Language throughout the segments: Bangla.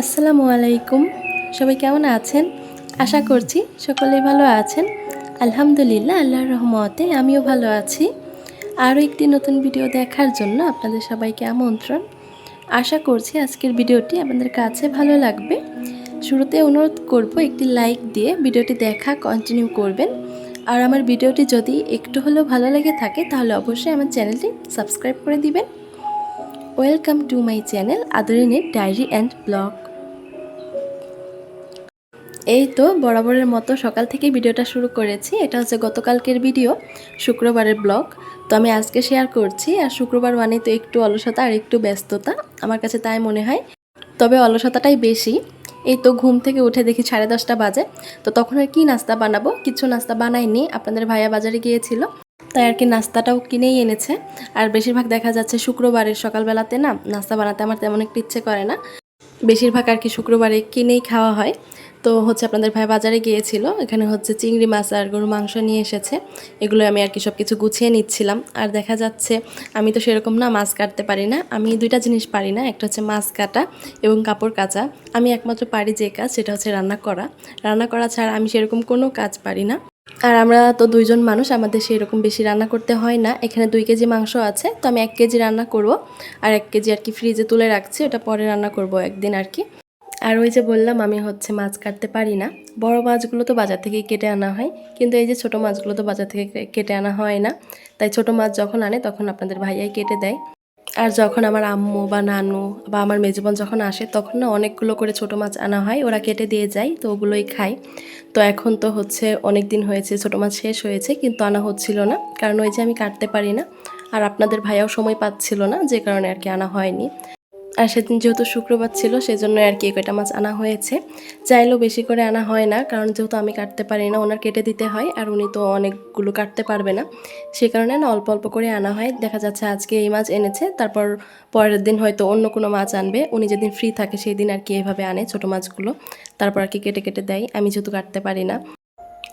আসসালামু আলাইকুম। সবাই কেমন আছেন? আশা করছি সকলেই ভালো আছেন। আলহামদুলিল্লাহ, আল্লাহর রহমতে আমিও ভালো আছি। আরও একটি নতুন ভিডিও দেখার জন্য আপনাদের সবাইকে আমন্ত্রণ। আশা করছি আজকের ভিডিওটি আপনাদের কাছে ভালো লাগবে। শুরুতে অনুরোধ করব একটি লাইক দিয়ে ভিডিওটি দেখা কন্টিনিউ করবেন। আর আমার ভিডিওটি যদি একটু হলেও ভালো লেগে থাকে, তাহলে অবশ্যই আমার চ্যানেলটি সাবস্ক্রাইব করে দিবেন। ওয়েলকাম টু মাই চ্যানেল আদরিনের ডায়েরি অ্যান্ড ব্লগ। এই তো বরাবরের মতো সকাল থেকে ভিডিওটা শুরু করেছি। এটা হচ্ছে গতকালকের ভিডিও, শুক্রবারের ব্লগ। তো আমি আজকে শেয়ার করছি, আর শুক্রবার মানে তো একটু অলসতা আর একটু ব্যস্ততা, আমার কাছে তাই মনে হয়। তবে অলসতাটাই বেশি। এই তো ঘুম থেকে উঠে দেখি সাড়ে দশটা বাজে। তো তখন আর কি নাস্তা বানাবো? কিছু নাস্তা বানাইনি, আপনাদের ভাইয়া বাজারে গিয়েছিল। তাই আর কি নাস্তাটাও কিনেই এনেছে। আর বেশিরভাগ দেখা যাচ্ছে শুক্রবারের সকালবেলাতে না, নাস্তা বানাতে আমার তেমন একটু ইচ্ছে করে না। বেশিরভাগ আর কি শুক্রবারে কিনেই খাওয়া হয়। তো হচ্ছে আপনাদের ভাই বাজারে গিয়েছিল। এখানে হচ্ছে চিংড়ি মাছ আর গরু মাংস নিয়ে এসেছে। এগুলো আমি আর কি সব কিছু গুছিয়ে নিচ্ছিলাম। আর দেখা যাচ্ছে আমি তো সেরকম না মাছ কাটতে পারি না। আমি দুইটা জিনিস পারি না। একটা হচ্ছে মাছ কাটা এবং কাপড় কাচা। আমি একমাত্র পারি যে কাজ, সেটা হচ্ছে রান্না করা। রান্না করা ছাড়া আমি সেরকম কোনো কাজ পারি না। আর আমরা তো দুইজন মানুষ, আমাদের সেরকম বেশি রান্না করতে হয় না। এখানে দুই কেজি মাংস আছে, তো আমি এক কেজি রান্না করব। আর এক কেজি আর কি ফ্রিজে তুলে রাখছি, ওটা পরে রান্না করব একদিন আর কি। আর ওই যে বললাম, আমি হচ্ছে মাছ কাটতে পারি না। বড় মাছগুলো তো বাজার থেকেই কেটে আনা হয়, কিন্তু এই যে ছোট মাছগুলো তো বাজার থেকে কেটে আনা হয় না। তাই ছোট মাছ যখন আনে, তখন আপনাদের ভাইয়াই কেটে দেয়। আর যখন আমার আম্মু বা নানু বা আমার মেজবোন যখন আসে, তখন না অনেকগুলো করে ছোট মাছ আনা হয়, ওরা কেটে দিয়ে যায়, তো ওগুলোই খাই তো এখন তো হচ্ছে অনেক দিন হয়েছে, ছোট মাছ শেষ হয়েছে, কিন্তু আনা হচ্ছিল না। কারণ ওই যে আমি কাটতে পারি না, আর আপনাদের ভাইয়াও সময় পাচ্ছিল না, যে কারণে আর কি আনা হয়নি। আর সেদিন যেহেতু শুক্রবার ছিল, সেজন্য আর কি কয়টা মাছ আনা হয়েছে। চাইলেও বেশি করে আনা হয় না, কারণ যেহেতু আমি কাটতে পারি না, ওনার কেটে দিতে হয়, আর উনি তো অনেকগুলো কাটতে পারবে না। সে কারণে না অল্প অল্প করে আনা হয়। দেখা যাচ্ছে আজকে এই মাছ এনেছে, তারপর পরের দিন হয়তো অন্য কোনো মাছ আনবে। উনি যেদিন ফ্রি থাকে সেই দিন আর কি এভাবে আনে ছোটো মাছগুলো। তারপর আর কি কেটে কেটে দেয়। আমি যেহেতু কাটতে পারি না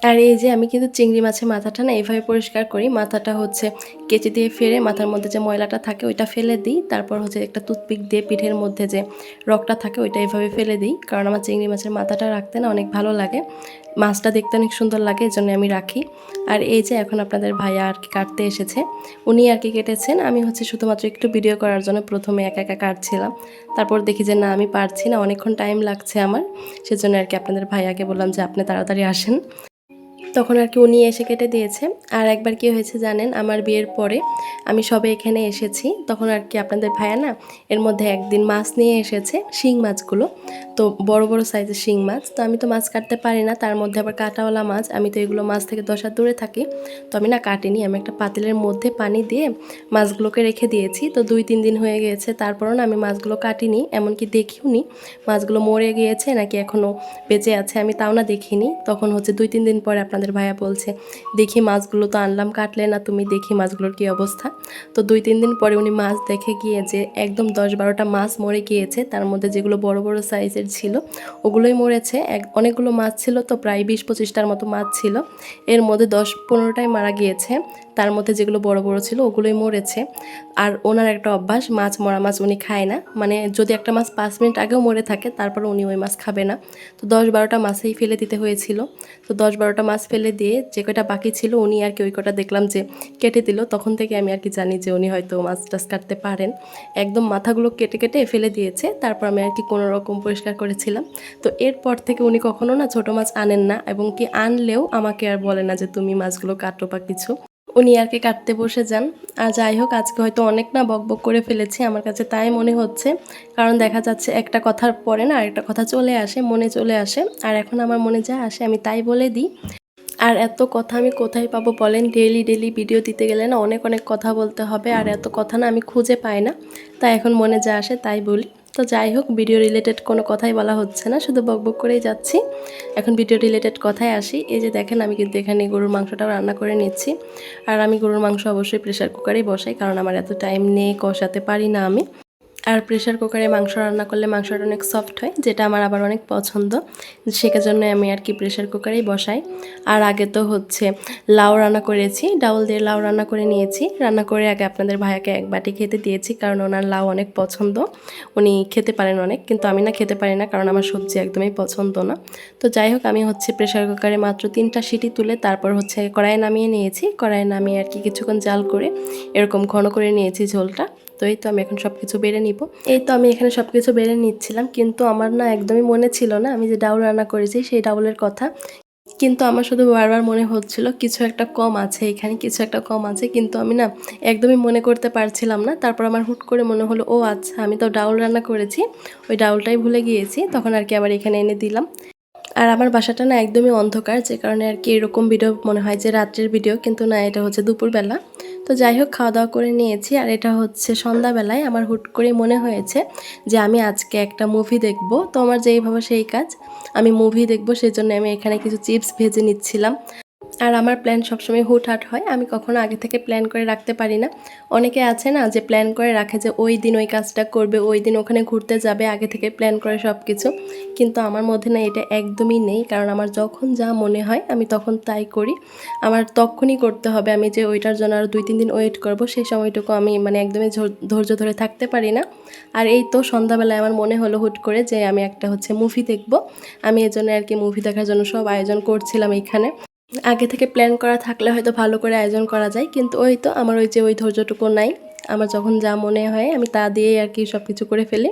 আর এই যে আমি কিন্তু চিংড়ি মাছের মাথাটা না এভাবে পরিষ্কার করি। মাথাটা হচ্ছে কেচি দিয়ে ফেরে মাথার মধ্যে যে ময়লাটা থাকে ওইটা ফেলে দিই। তারপর হচ্ছে একটা টুথপিক দিয়ে পিঠের মধ্যে যে রকটা থাকে ওইটা এভাবে ফেলে দিই। কারণ আমার চিংড়ি মাছের মাথাটা রাখতে না অনেক ভালো লাগে। মাছটা দেখতে অনেক সুন্দর লাগে এই জন্য আমি রাখি। আর এই যে এখন আপনাদের ভাইয়া আর কি কাটতে এসেছে, উনি আর কি কেটেছেন। আমি হচ্ছে শুধুমাত্র একটু ভিডিও করার জন্য প্রথমে একা একা কাটছিলাম। তারপর দেখি যে না, আমি পারছি না, অনেকক্ষণ টাইম লাগছে আমার। সেজন্য আর কি আপনাদের ভাইয়াকে বললাম যে আপনি তাড়াতাড়ি আসেন। তখন আর কি উনি এসে কেটে দিয়েছে। আর একবার কি হয়েছে জানেন, আমার বিয়ের পরে আমি সবে এখানে এসেছি। তখন আর কি আপনাদের ভাইয়া না, এর মধ্যে একদিন মাছ নিয়ে এসেছে, শিং মাছগুলো। তো বড় বড় সাইজের শিং মাছ। তো আমি তো মাছ কাটতে পারি না, তার মধ্যে আবার কাটাওয়ালা মাছ। আমি তো এগুলো মাছ থেকে দশ দূরে থাকি। তো আমি না কাটিনি, আমি একটা পাতিলের মধ্যে পানি দিয়ে মাছগুলোকে রেখে দিয়েছি। তো দুই তিন দিন হয়ে গিয়েছে, তারপরও না আমি মাছগুলো কাটিনি, এমনকি দেখিও নি মাছগুলো মরে গিয়েছে নাকি এখনও বেঁচে আছে আমি তাও না দেখিনি। তখন হচ্ছে দুই তিন দিন পরে আপনাদের ভাইয়া বলছে, দেখি মাছগুলো তো আনলাম, কাটলে না তুমি দেখি মাছগুলোর কি অবস্থা? তো দুই, তিন দিন পরে উনি মাছ দেখে গিয়ে যে একদম দশ বারোটা মাছ মরে গিয়েছে, তার মধ্যে যেগুলো বড় বড় সাইজের ছিল, ওগুলোই মরেছে। এক, অনেকগুলো মাছ ছিল তো, প্রায় বিশ পঁচিশটার মতো মাছ ছিল। এর মধ্যে দশ, পনেরোটাই মারা গিয়েছে। তার মধ্যে যেগুলো বড় বড় ছিল ওগুলোই মরেছে। আর ওনার একটা অভ্যাস, মাছ মরা মাছ উনি খায় না। মানে যদি একটা মাছ পাঁচ মিনিট আগেও মরে থাকে, তারপর উনি ওই মাছ খাবে না। তো দশ বারোটা মাছেই ফেলে দিতে হয়েছিল। তো দশ বারোটা মাছ ফেলে দিয়ে যে কয়টা বাকি ছিল, উনি আর কি ওই কটা দেখলাম যে কেটে দিল। তখন থেকে আমি আর কি জানি যে উনি হয়তো মাছ টাছ কাটতে পারেন। একদম মাথাগুলো কেটে কেটে ফেলে দিয়েছে। তারপর আমি আর কি কোনো রকম পরিষ্কার করেছিলাম। তো এরপর থেকে উনি কখনো না ছোটো মাছ আনেন না এবং কি আনলেও আমাকে আর বলে না যে তুমি মাছগুলো কাটো বা কিছু। উনি আর কি কাটতে বসে যান। আর যাই হোক, আজকে হয়তো অনেক না বক বক করে ফেলেছি, আমার কাছে তাই মনে হচ্ছে। কারণ দেখা যাচ্ছে একটা কথার পরে না আরেকটা কথা চলে আসে, মনে চলে আসে। আর এখন আমার মনে যা আসে, আমি তাই বলে দিই। আর এত কথা আমি কোথায় পাবো বলেন? ডেইলি ডেইলি ভিডিও দিতে গেলে না অনেক অনেক কথা বলতে হবে। আর এত কথা না আমি খুঁজে পাই না। তাই এখন মনে যা আসে, তাই বলি। তো যাই হোক ভিডিও রিলেটেড কোনো কথাই বলা হচ্ছে না, শুধু বকবক করেই যাচ্ছি। এখন ভিডিও রিলেটেড কথায় আসি। এই যে দেখেন, আমি কিন্তু এখানে গরুর মাংসটাও রান্না করে নিচ্ছি। আর আমি গরুর মাংস অবশ্যই প্রেশার কুকারেই বসাই, কারণ আমার এত টাইম নেই, কষাতে পারি না আমি। আর প্রেশার কুকারে মাংস রান্না করলে মাংসটা অনেক সফট হয়, যেটা আমার আবার অনেক পছন্দ। সেজন্য আমি আর কি প্রেশার কুকারেই বসাই। আর আগে তো হচ্ছে লাউ রান্না করেছি, ডাউল দিয়ে লাউ রান্না করে নিয়েছি। রান্না করে আগে আপনাদের ভাইয়াকে এক বাটি খেতে দিয়েছি, কারণ ওনার লাউ অনেক পছন্দ। উনি খেতে পারেন অনেক, কিন্তু আমি না খেতে পারি না, কারণ আমার সবজি একদমই পছন্দ না। তো যাই হোক, আমি হচ্ছে প্রেশার কুকারে মাত্র তিনটা সিটি তুলে তারপর হচ্ছে কড়াই নামিয়ে নিয়েছি। কড়াই নামিয়ে আর কি কিছুক্ষণ জাল করে এরকম ঘন করে নিয়েছি ঝোলটা। তো এই তো আমি এখন সব কিছু বেড়ে নিব। এই তো আমি এখানে সব কিছু বেড়ে নিচ্ছিলাম, কিন্তু আমার না একদমই মনে ছিল না। আমি যে ডাউল রান্না করেছি সেই ডাউলের কথা। কিন্তু আমার শুধু বারবার মনে হচ্ছিল, কিছু একটা কম আছে এখানে, কিছু একটা কম আছে, কিন্তু আমি না একদমই মনে করতে পারছিলাম না। তারপর আমার হুট করে মনে হলো, ও আচ্ছা আমি তো ডাউল রান্না করেছি, ওই ডাউলটাই ভুলে গিয়েছি। তখন আর কি আবার এখানে এনে দিলাম। আর আমার বাসাটা না একদমই অন্ধকার, যে কারণে আর কি এরকম ভিডিও মনে হয় যে রাত্রের ভিডিও কিন্তু না, এটা হচ্ছে দুপুরবেলা। তো যাই হোক, খাওয়া দাওয়া করে নিয়েছি। আর এটা হচ্ছে সন্ধ্যাবেলায়। আমার হুট করে মনে হয়েছে যে আমি আজকে একটা মুভি দেখব। তো আমার যেইভাবে সেই কাজ। আমি মুভি দেখব সেই জন্য আমি এখানে কিছু চিপস ভেজে নিচ্ছিলাম। আর আমার প্ল্যান সবসময় হুটহাট হয়। আমি কখনো আগে থেকে প্ল্যান করে রাখতে পারি না। অনেকে আছে না যে প্ল্যান করে রাখে যে ওই দিন ওই কাজটা করবে, ওই দিন ওখানে ঘুরতে যাবে, আগে থেকে প্ল্যান করে সব কিছু কিন্তু আমার মধ্যে না এটা একদমই নেই। কারণ আমার যখন যা মনে হয় আমি তখন তাই করি। আমার তখনই করতে হবে আমি যে ওইটার জন্য আর দুই তিন দিন ওয়েট করব, সেই সময়টুকু আমি মানে একদমই ধৈর্য ধরে থাকতে পারি না। আর এই তো সন্ধ্যাবেলায় আমার মনে হলো হুট করে যে আমি একটা হচ্ছে মুভি দেখব। আমি এর জন্য আর কি মুভি দেখার জন্য সব আয়োজন করছিলাম এইখানে আগে থেকে প্ল্যান করা থাকলে হয়তো ভালো করে আয়োজন করা যায়। কিন্তু ওই তো আমার ওই যে ওই ধৈর্যটুকু নাই। আমার যখন যা মনে হয় আমি তা দিয়েই আর কি সব কিছু করে ফেলি।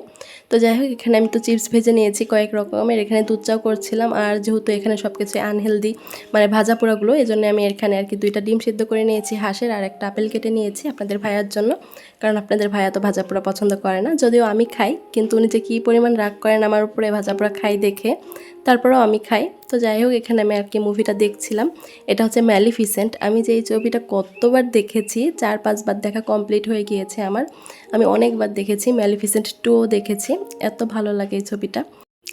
তো যাই হোক, এখানে আমি তো চিপস ভেজে নিয়েছি কয়েক রকমের। এখানে দুধ চাও করছিলাম আর যেহেতু এখানে সব কিছু আনহেলদি মানে ভাজা পোড়াগুলো এই জন্য আমি এখানে আর কি দুইটা ডিম সিদ্ধ করে নিয়েছি, হাঁসের আর একটা আপেল কেটে নিয়েছি আপনাদের ভাইয়ার জন্য। কারণ আপনাদের ভাইয়া তো ভাজা পোড়া পছন্দ করে না। যদিও আমি খাই, কিন্তু উনি যে কী পরিমাণ রাগ করেন আমার উপরে ভাজা পোড়া খাই দেখে, তারপরেও আমি খাই। তো যাই হোক, এখানে আমি আর কি মুভিটা দেখছিলাম। এটা হচ্ছে ম্যালিফিসেন্ট আমি যে এই ছবিটা কতবার দেখেছি, চার পাঁচবার দেখা কমপ্লিট হয়ে গিয়েছে আমার। আমি অনেকবার দেখেছি ম্যালিফিসেন্ট টুও দেখেছি। এত ভালো লাগে এই ছবিটা।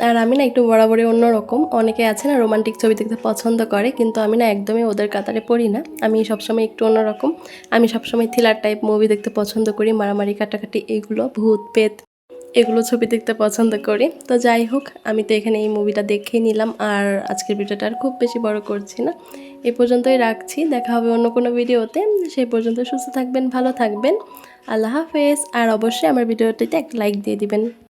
আর আমি না একটু বরাবরই অন্যরকম। অনেকে আছে না রোমান্টিক ছবি দেখতে পছন্দ করে, কিন্তু আমি না একদমই ওদের কাতারে পড়ি না। আমি সবসময় একটু অন্যরকম। আমি সবসময় থ্রিলার টাইপ মুভি দেখতে পছন্দ করি, মারামারি, কাটাকাটি, এগুলো, ভূত পেত এগুলো ছবি দেখতে পছন্দ করি। তো যাই হোক, আমি তো এখানে এই মুভিটা দেখে নিলাম আর আজকের ভিডিওটা আর খুব বেশি বড় করছি না। এ পর্যন্তই রাখছি, দেখা হবে অন্য কোনো ভিডিওতে সেই পর্যন্ত সুস্থ থাকবেন, ভালো থাকবেন। আল্লাহ হাফেজ। আর অবশ্যই আমার ভিডিওটিতে একটা লাইক দিয়ে দিবেন।